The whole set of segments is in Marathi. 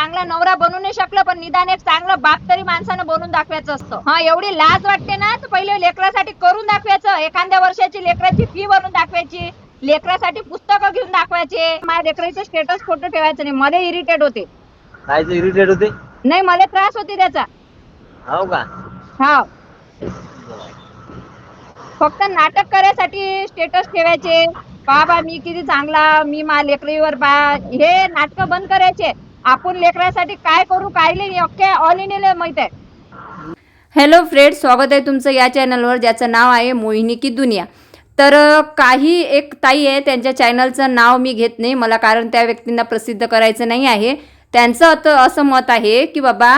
चांगला नवरा बनू नाही शकलं पण निदान एक चांगलं बाप तरी माणसानं बनून दाखवायचं असतं. हा एवढी लाज वाटते ना तर पहिले लेकरासाठी करून दाखवायचं. एखाद्या वर्षाची लेकराची फी भरून दाखवायची. लेकरासाठी पुस्तकं घेऊन दाखवायचे. माझ्या लेकराचं स्टेटस फोटो ठेवायचं नाही. मला इरिटेट होते. काय इरिटेट होते? नाही मला त्रास होते त्याचा. हो का? हा फक्त नाटक करायसाठी स्टेटस ठेवायचे. बाबा मी किती चांगला मी मा लेकरीवर बा. हे नाटक बंद करायचे. आपण लेकरासाठी काय करू काय नाही अख्ख्या ऑल इंडियाला माहीत आहे. हॅलो फ्रेंड स्वागत आहे तुमचं या चॅनलवर ज्याचं नाव आहे मोहिनी की दुनिया. तर काही एक ताई आहे त्यांच्या चॅनलचं नाव मी घेत नाही मला कारण त्या व्यक्तींना प्रसिद्ध करायचं नाही आहे. त्यांचं आता असं मत आहे की बाबा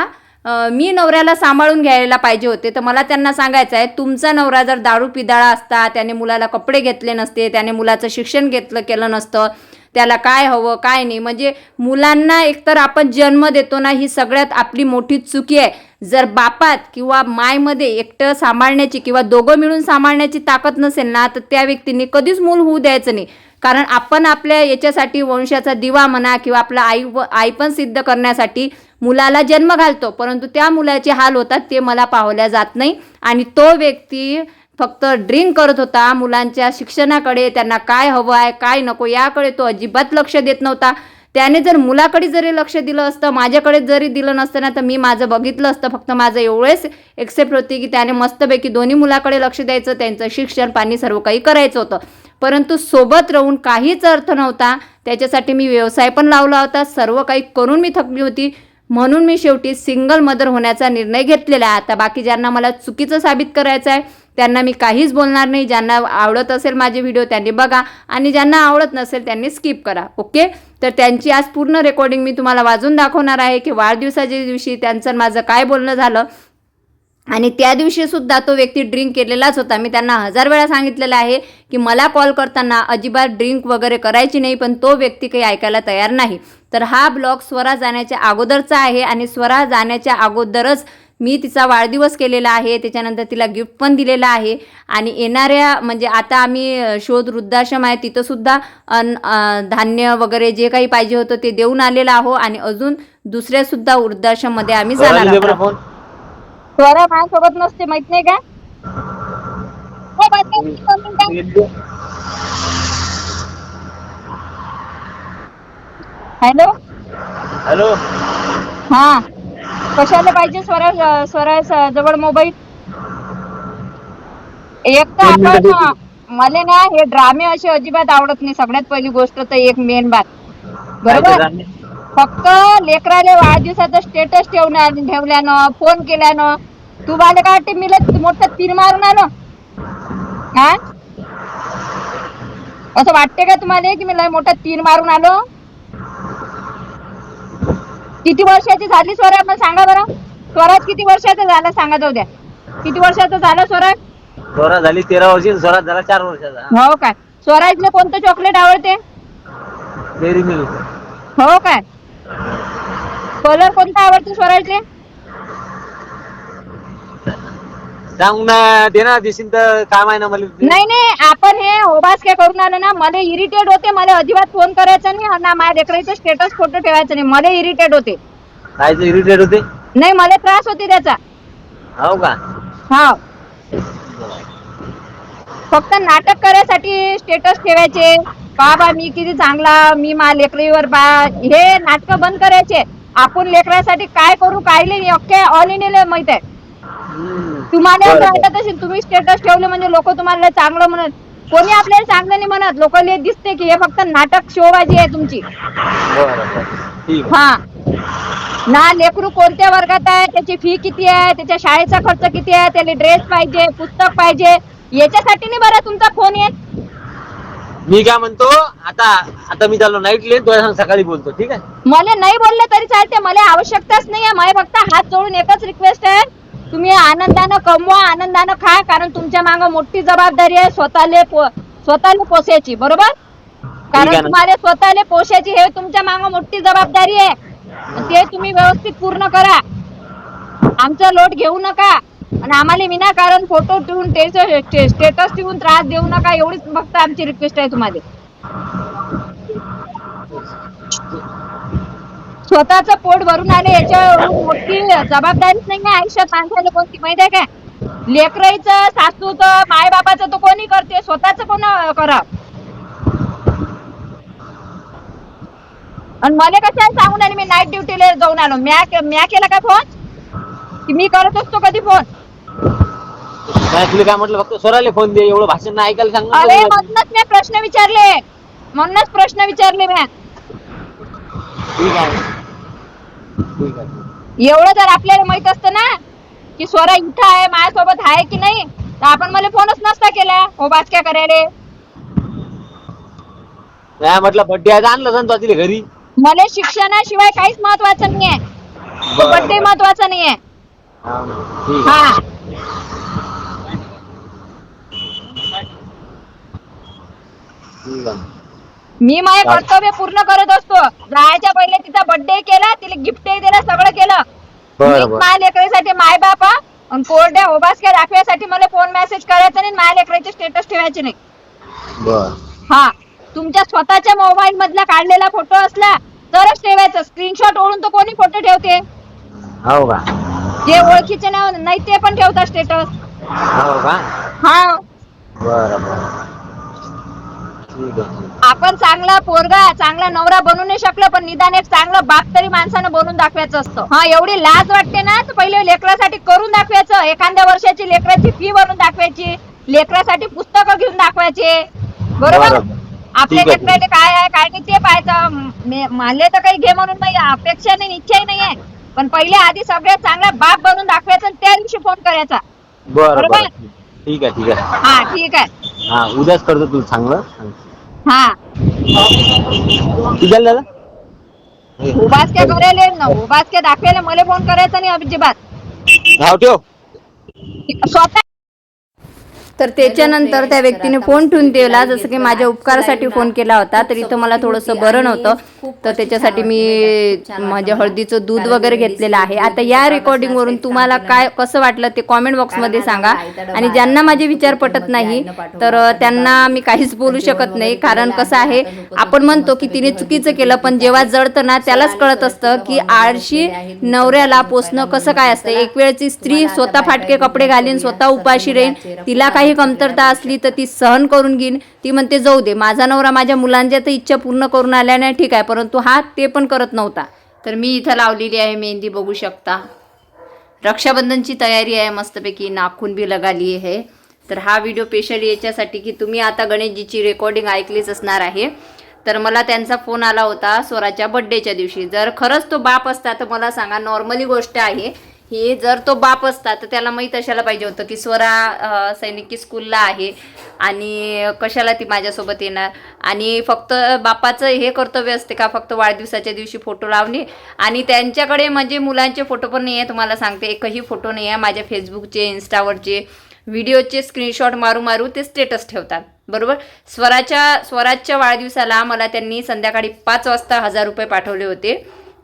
मी नवऱ्याला सांभाळून घ्यायला पाहिजे होते तर मला त्यांना सांगायचं आहे तुमचा नवरा जर दारू पिदाळा असता त्याने मुलाला कपडे घेतले नसते त्याने मुलाचं शिक्षण घेतलं केलं नसतं त्याला काय हवं काय नाही. म्हणजे मुलांना एकतर आपण जन्म देतो ना ही सगळ्यात आपली मोठी चुकी आहे. जर बापात किंवा मायमध्ये एकटं सांभाळण्याची किंवा दोघं मिळून सांभाळण्याची ताकद नसेल ना तर त्या व्यक्तीने कधीच मूल होऊ द्यायचं नाही. कारण आपण आपल्या याच्यासाठी वंशाचा दिवा म्हणा किंवा आपला आई व आई पण सिद्ध करण्यासाठी मुलाला जन्म घालतो. परंतु त्या मुलाचे हाल होतात ते मला पाहल्या जात नाही. आणि तो व्यक्ती फक्त ड्रिंक करत होता. मुलांच्या शिक्षणाकडे त्यांना काय हवं आहे काय नको याकडे तो अजिबात लक्ष देत नव्हता. त्याने जर मुलाकडे जरी लक्ष दिलं असतं माझ्याकडे जरी दिलं नसतं ना तर मी माझं बघितलं असतं. फक्त माझं एवढेच एक्सेप्ट होती की त्याने मस्तपैकी दोन्ही मुलाकडे लक्ष द्यायचं त्यांचं शिक्षण पाणी सर्व काही करायचं होतं. परंतु सोबत राहून काहीच अर्थ नव्हता. त्याच्यासाठी मी व्यवसाय पण लावला होता. सर्व काही करून मी थकली होती. म्हणून मी शेवटी सिंगल मदर होण्याचा निर्णय घेतलेला आहे. आता बाकी ज्यांना मला चुकीचं साबित करायचं आहे त्यांना मी काहीच बोलणार नाही. ज्यांना आवडत असेल माझे व्हिडिओ त्यांनी बघा. आणि ज्यांना आवडत नसेल त्यांनी स्किप करा. ओके तर त्यांची आज पूर्ण रेकॉर्डिंग मी तुम्हाला वाजून दाखवणार आहे की वाढदिवसाच्या दिवशी त्यांचं माझं काय बोलणं झालं. आणि त्या दिवशी सुद्धा तो व्यक्ती ड्रिंक केलेलाच होता. मी त्यांना हजार वेळा सांगितलेलं आहे की मला कॉल करताना अजिबात ड्रिंक वगैरे करायची नाही पण तो व्यक्ती काही ऐकायला तयार नाही. तर हा ब्लॉग स्वरा जाण्याच्या अगोदरचा आहे आणि स्वरा जाण्याच्या अगोदरच मी तिचा वाढदिवस केलेला आहे त्याच्यानंतर तिला गिफ्ट पण दिलेला आहे. आणि येणाऱ्या म्हणजे आता आम्ही शोध वृद्धाश्रम आहे तिथं सुद्धा अन अ, धान्य वगैरे जे काही पाहिजे होतं ते देऊन आलेलं आहो. आणि अजून दुसऱ्या सुद्धा वृद्धाश्रममध्ये आम्ही जाणार आहोत. स्वरा माझ्यासोबत नसते माहीत नाही का? हो. हॅलो? हॅलो? हा. कशाला पाहिजे स्वरा स्वरा जवळ मोबाईल एक तर आपण मला ना हे ड्रामे असे अजिबात आवडत नाही. सगळ्यात पहिली गोष्ट तर एक मेन बात. बरोबर? फक्त लेकराले वाढदिवसाचं स्टेटस ठेवण्या ठेवल्यानं फोन केल्यानं. तू मला काय वाटते मी मोठं तीर मारून आलो. हा? असं वाटते का तुम्हाला की मी लय मोठा तीर मारून आलो? किती वर्षाची झाली स्वराज मला सांगा बरं. स्वराज किती वर्षाचा झाला? सांगा जाऊ द्या. किती वर्षाचा झाला स्वराज? स्वरा झाली तेरा वर्षी स्वराज झाला चार वर्षाचा. हो काय? स्वराजले कोणतं चॉकलेट आवडते? डेअरी मिल्क हो काय? कलर कोणता आवडते स्वराजले? सांग ना दे ना देशील तर काम आहे ना मला. नाही नाही आपण हे ओबास काय करून आलं ना मला इरिटेट होते मला अजिबात फोन करायचा नाही ना माझ्या लेकराचं स्टेटस फोटो ठेवायचा नाही मला इरिटेट होते. काय इरिटेट होते? नाही मला त्रास होते त्याचा. हो का? हा फक्त नाटक करायसाठी स्टेटस ठेवायचे. बाबा मी किती चांगला मी मा लेकरीवर बा हे नाटक बंद करायचे. आपण लेकरासाठी काय करू काय नाही अख्ख्या ऑल इंडियाला माहीत आहे. तुम्हाला असं बरं. वाटत असेल तुम्ही स्टेटस ठेवले म्हणजे लोक तुम्हाला चांगलं म्हणत. कोणी आपल्याला चांगलं नाही म्हणत. लोकांना दिसते की हे फक्त नाटक शोबाजी आहे तुमची. हा. ना लेकरू कोणत्या वर्गात आहे? त्याची फी किती आहे? त्याच्या शाळेचा खर्च किती आहे? त्याला ड्रेस पाहिजे पुस्तक पाहिजे. याच्यासाठी नाही बरं तुमचा फोन येत? मी काय म्हणतो आता आता मी चाललो नाईटले संग सकाळी बोलतो ठीक आहे? मला नाही बोलले तरी चालते. मला आवश्यकताच नाही आहे. मला फक्त हात जोडून एकच रिक्वेस्ट आहे. तुम्ही आनंदानं कमवा आनंदानं खा कारण तुमच्या मागं मोठी जबाबदारी आहे स्वतःले पो- स्वतःला पोसायची बरोबर? कारण. तुम्हाला स्वतःला पोसायची हे तुमच्या मागं मोठी जबाबदारी आहे. ते तुम्ही व्यवस्थित पूर्ण करा. आमचा लोट घेऊ नका. आणि आम्हाला विनाकारण फोटो ठेवून स्टेटस ठेवून त्रास देऊ नका एवढीच फक्त आमची रिक्वेस्ट आहे तुम्हाला. स्वतःच पोट भरून आले याच्या मोठी जबाबदारीच नाही आहे आयुष्यात. माणसाला कोणती माहिती आहे काय? लेकराईचं सासूचं माय बापाचं तर कोणी करते? स्वतःच कोण करा आणि मला कसं सांगून आले मी नाईट ड्युटीला जाऊन आलो? म्या म्या केला का फोन की मी करत असतो कधी फोन काय म्हटलं? फक्त स्वराले फोन दे. एवढं भाषण नाही ऐकायला सांग अरे. म्हणूनच मी प्रश्न विचारले. म्हणूनच प्रश्न विचारले म्या. ठीक आहे. एवढं जर आपल्याला माहीत असतं ना की स्वरा इथं आहे माझ्यासोबत आहे की नाही तर आपण मला फोनच नसता केला. हो बाचक्या करायला नाही म्हटलं बड्डे आहे तर आणलं तिला घरी. मला शिक्षणाशिवाय काहीच महत्वाचं नाहीये. बरं, बड्डे बरं. महत्त्वाचा नाहीये. हा, ठीक आहे. हा. ठीक आहे. मी माझे. कर्तव्य पूर्ण करत असतो. जायच्या पहिले तिचा बर्थडे केला तिला गिफ्टही दिलं सगळं केलं. बरं मी बरं. माझ्या लेकरासाठी माय बापा आणि कोरड्या ओबासक्या दाखवायसाठी मला फोन मेसेज करायचा नाही माझ्या लेकराचे स्टेटस ठेवायचे नाही. बर. हा तुमच्या स्वतःच्या मोबाईल मधला काढलेला फोटो असला तरच ठेवायचं. स्क्रीनशॉट ओढून तर कोणी फोटो ठेवते? हो का? जे ओळखीचे नाव नाही ते पण ठेवतात स्टेटस हो का? हा. बरं बरं. आपण चांगला पोरगा चांगला नवरा बनू नाही शकलो पण निदान एक चांगलं बाप तरी माणसानं बनून दाखवायचं असतं. हा एवढी लाज वाटते ना तर पहिले लेकरासाठी करून दाखवायचं. एखाद्या वर्षाची लेकराची फी भरून दाखवायची. लेकरासाठी पुस्तकं घेऊन दाखवायचे. बरोबर. आपल्या लेकराचे काय आहे काय नाही ते पाहायचं. मे- मला तर काही घे म्हणून नाही अपेक्षा नाही इच्छाही नाही आहे. पण पहिले आधी सगळ्यात चांगला बाप बनून दाखवायचा आणि त्या दिवशी फोन करायचा. बरं बरोबर? बरं. ठीक आहे ठीक आहे. हा ठीक आहे. हा उद्याच करतो तुला चांगलं. हा. तुझ्या दादा? हे, उभासक्या करायला ना उभासक्या दाखवायला मला फोन करायचा नाही अजिबात. हा ठेव. स्वतः तर त्याच्यानंतर त्या व्यक्तीने फोन ठेवून दिला जसं की माझ्या उपकारासाठी फोन केला होता तर इथं मला थोडंसं बरं नव्हतं. तर त्याच्यासाठी मी माझ्या हळदीचं दूध वगैरे घेतलेलं आहे. आता या रेकॉर्डिंगवरून तुम्हाला काय कसं वाटलं ते कॉमेंट बॉक्समध्ये सांगा. आणि ज्यांना माझे विचार पटत नाही तर त्यांना मी काहीच बोलू शकत नाही. कारण कसं आहे आपण म्हणतो की तिने चुकीचं केलं पण जेव्हा जळतं ना त्यालाच कळत असतं की आळशी नवऱ्याला पोसणं कसं काय असतं? एक वेळची स्त्री स्वतः फाटके कपडे घालीन स्वतः उपाशी राहीन तिला काही कमतरता असली तर ती सहन करून घेईन. ती म्हणते जाऊ दे माझा नवरा माझ्या मुलांच्या तर इच्छा पूर्ण करून आल्या नाही ठीक आहे. परंतु हा ते पण करत नव्हता. तर मी इथं लावलेली आहे मेहंदी बघू शकता. रक्षाबंधनची तयारी आहे मस्तपैकी नाखून बी लगाली आहे. तर हा व्हिडिओ स्पेशली याच्यासाठी की तुम्ही आता गणेशजीची रेकॉर्डिंग ऐकलीच असणार आहे. तर मला त्यांचा फोन आला होता स्वराच्या बड्डेच्या दिवशी. जर खरंच तो बाप असता तर मला सांगा नॉर्मली गोष्ट आहे. हे जर तो बाप असता तर त्याला माहीत असायला पाहिजे होतं की स्वरा सैनिकी स्कूलला आहे आणि कशाला ती माझ्यासोबत येणार? आणि फक्त बापाचं हे कर्तव्य असते का फक्त वाढदिवसाच्या दिवशी फोटो लावणे? आणि त्यांच्याकडे म्हणजे मुलांचे फोटो पण नाही आहे तुम्हाला सांगते. एकही फोटो नाही आहे माझ्या फेसबुकचे इन्स्टावरचे व्हिडिओचे स्क्रीनशॉट मारू मारू ते स्टेटस ठेवतात. बरोबर? स्वराच्या स्वराजच्या वाढदिवसाला मला त्यांनी संध्याकाळी पाच वाजता हजार रुपये पाठवले होते.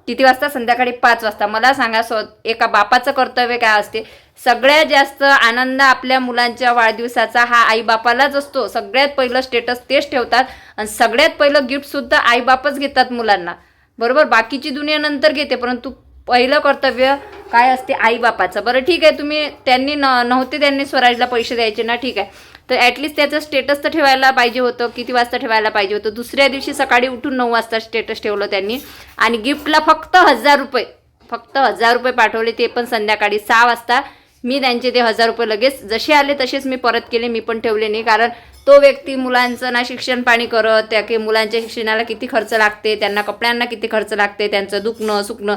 किती वाजता? संध्याकाळी पाच वाजता. मला सांगा स्व एका बापाचं कर्तव्य काय असते? सगळ्यात जास्त आनंद आपल्या मुलांच्या वाढदिवसाचा हा आईबापालाच असतो. सगळ्यात पहिलं स्टेटस तेच ठेवतात आणि सगळ्यात पहिलं गिफ्टसुद्धा आईबापच घेतात मुलांना. बरोबर? बाकीची दुनिया नंतर घेते परंतु पहिलं कर्तव्य काय असते? आईबापाचं. बरं ठीक आहे. तुम्ही त्यांनी न नव्हते त्यांनी स्वराजला पैसे द्यायचे ना? ठीक आहे. तर ॲटलिस्ट त्याचं स्टेटस तर ठेवायला पाहिजे होतं किती वाजता ठेवायला पाहिजे होतं. दुसऱ्या दिवशी सकाळी उठून नऊ वाजता स्टेटस ठेवलं त्यांनी. आणि गिफ्टला फक्त हजार रुपये फक्त हजार रुपये पाठवले ते पण संध्याकाळी सहा वाजता. मी त्यांचे ते हजार रुपये लगेच जसे आले तसेच मी परत केले मी पण ठेवले नाही. कारण तो व्यक्ती मुलांचं ना शिक्षण पाणी करत त्या की मुलांच्या शिक्षणाला किती खर्च लागते त्यांना कपड्यांना किती खर्च लागते त्यांचं दुखणं सुकणं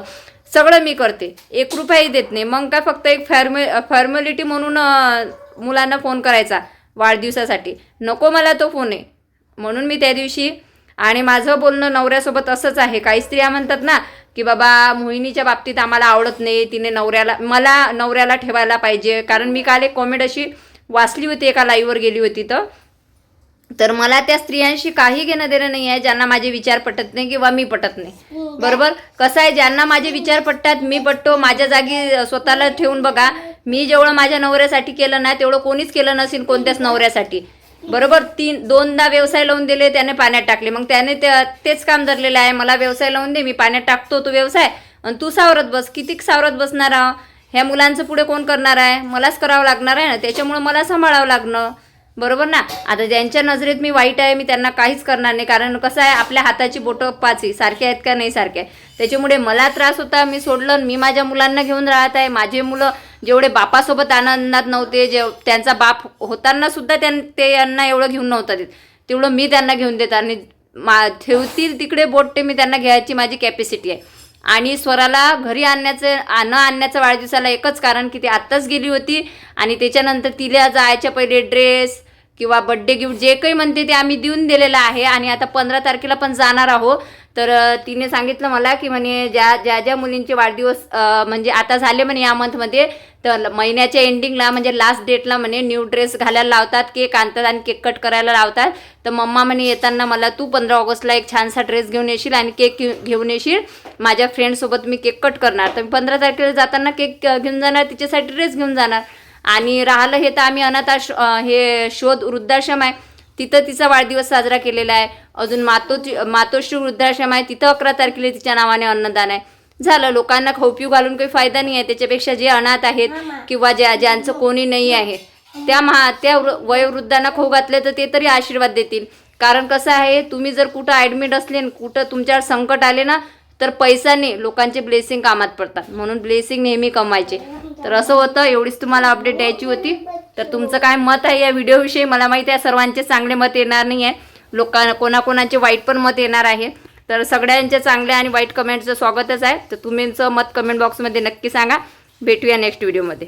सगळं मी करते. एक रुपयाही देत नाही. मग काय फक्त एक फॉर्मे फॉर्मॅलिटी म्हणून मुलांना फोन करायचा. वाढदिवसासाठी. नको मला तो फोन आहे. म्हणून मी त्या दिवशी आणि माझं बोलणं नवऱ्यासोबत असंच आहे. काही स्त्रिया म्हणतात ना की बाबा मोहिनीच्या बाबतीत आम्हाला आवडत नाही तिने नवऱ्याला मला नवऱ्याला ठेवायला पाहिजे. कारण मी काल एक कॉमेंट अशी वाचली होती एका लाईव्हवर गेली होती तर. तर मला त्या स्त्रियांशी काही घेणं देणं नाही आहे ज्यांना माझे विचार पटत नाही किंवा मी पटत नाही. बरोबर? कसं आहे ज्यांना माझे विचार पटतात मी पटतो माझ्या जागी स्वतःला ठेवून बघा. मी जेवढं माझ्या नवऱ्यासाठी केलं ना तेवढं कोणीच केलं नसेल कोणत्याच नवऱ्यासाठी. बरोबर? तीन दोनदा व्यवसाय लावून दिले त्याने पाण्यात टाकले. मग त्याने तेच काम धरलेलं आहे. मला व्यवसाय लावून दे मी पाण्यात टाकतो तो व्यवसाय. आणि तू सावरत बस. किती सावरत बसणार आहो? ह्या मुलांचं पुढे कोण करणार आहे? मलाच करावं लागणार आहे ना? त्याच्यामुळे मला सांभाळावं लागणं. बरोबर ना? आता ज्यांच्या नजरेत मी वाईट आहे मी त्यांना काहीच करणार नाही. कारण कसं आहे आपल्या हाताची बोटं पाची सारखे आहेत का नाही सारखे त्याच्यामुळे मला त्रास होता मी सोडलं आणि मी माझ्या मुलांना घेऊन राहत आहे. माझे मुलं जेवढे बापासोबत आनंदात नव्हते जे त्यांचा बाप होताना सुद्धा त्यां ते यांना एवढं घेऊन नव्हतं देत. तेवढं मी त्यांना घेऊन देत आणि मा ठेवतील तिकडे बोट ते मी त्यांना घ्यायची माझी कॅपॅसिटी आहे. आणि स्वराला घरी आणण्याचं आ- न आणण्याचं वाढदिवसाला एकच कारण की ती आत्ताच गेली होती आणि त्याच्यानंतर तिला जायच्या पहिले ड्रेस किंवा बड्डे गिफ्ट जे काही म्हणते ते आम्ही देऊन दिलेलं आहे आणि आता पंधरा तारखेला पण जाणार आहोत. तर तिने सांगितलं मला की म्हणे ज्या ज्या ज्या मुलींचे वाढदिवस म्हणजे आता झाले म्हणे या मंथमध्ये तर महिन्याच्या एंडिंगला म्हणजे लास्ट डेटला म्हणे न्यू ड्रेस घालायला लावतात केक आणतात आणि केक कट करायला लावतात. तर मम्मा म्हणे येताना मला तू पंधरा ऑगस्टला एक छानसा ड्रेस घेऊन येशील आणि केक घेऊन येशील. माझ्या फ्रेंडसोबत मी केक कट करणार. तर मी पंधरा तारखेला जाताना केक घेऊन जाणार तिच्यासाठी ड्रेस घेऊन जाणार. आणि राहिलं हे तर आम्ही अनाथ आश्र अ, हे शोध वृद्धाश्रम आहे. तिथं तिचा वाढदिवस साजरा केलेला आहे. अजून मातोची मातोश्री वृद्धाश्रम आहे. तिथं अकरा तारखेला तिच्या नावाने अन्नदान आहे. झालं. लोकांना खाऊ घालून काही फायदा नाही आहे. त्याच्यापेक्षा जे अनाथ आहेत किंवा ज्या ज्यांचं कोणी नाही आहे त्या महा त्या वयोवृद्धांना खाऊ घातले तर ते तरी आशीर्वाद देतील. कारण कसं आहे तुम्ही जर कुठं ॲडमिट असले कुठं तुमच्यावर संकट आले ना तर पैसाने लोकांचे ब्लेसिंग कामात पडतात. म्हणून ब्लेसिंग नेहमी कमायचे तर असं होतं एवढीच तुम्हाला अपडेट द्यायची होती. तर तुमचं काय मत आहे या व्हिडिओविषयी मला माहिती आहे सर्वांचे चांगले मत येणार नाही आहे लोकांना कोणाकोणाचे वाईट पण मत येणार आहे. तर सगळ्यांचे चांगले आणि वाईट कमेंटचं स्वागतच आहे. तर तुमचं मत कमेंट बॉक्समध्ये नक्की सांगा. भेटूया नेक्स्ट व्हिडिओमध्ये